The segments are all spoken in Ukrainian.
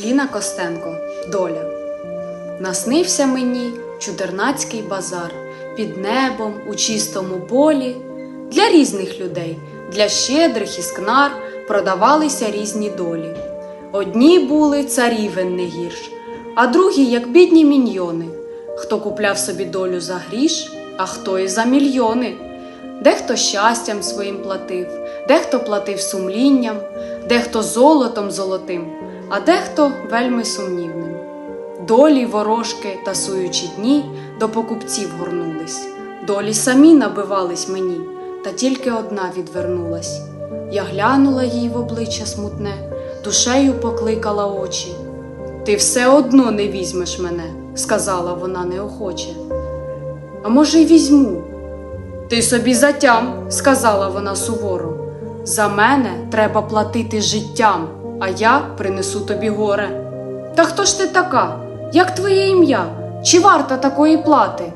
Ліна Костенко Доля. Наснився мені чудернацький базар під небом у чистому полі. Для різних людей, для щедрих і скнар продавалися різні долі. Одні були царівен не гірш, а другі, як бідні міньйони, хто купляв собі долю за гріш, а хто і за мільйони. Дехто щастям своїм платив, дехто платив сумлінням, дехто золотом золотим, а дехто вельми сумнівним. Долі ворожки, тасуючи дні, до покупців горнулись. Долі самі набивались мені, та тільки одна відвернулась. Я глянула їй в обличчя смутне, душею покликала очі. Ти все одно не візьмеш мене, сказала вона неохоче. А може, й візьму. Ти собі затям, сказала вона суворо. За мене треба платити життям, а я принесу тобі горе. Та хто ж ти така? Як твоє ім'я? Чи варта такої плати?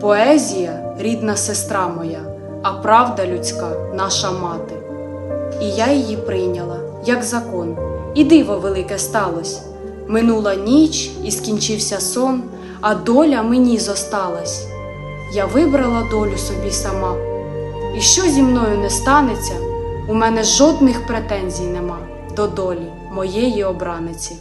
Поезія рідна сестра моя, а правда людська наша мати. І я її прийняла, як закон, і диво велике сталось. Минула ніч і скінчився сон, а доля мені зосталась. Я вибрала долю собі сама. І що зі мною не станеться, у мене жодних претензій нема до долі моєї обраниці.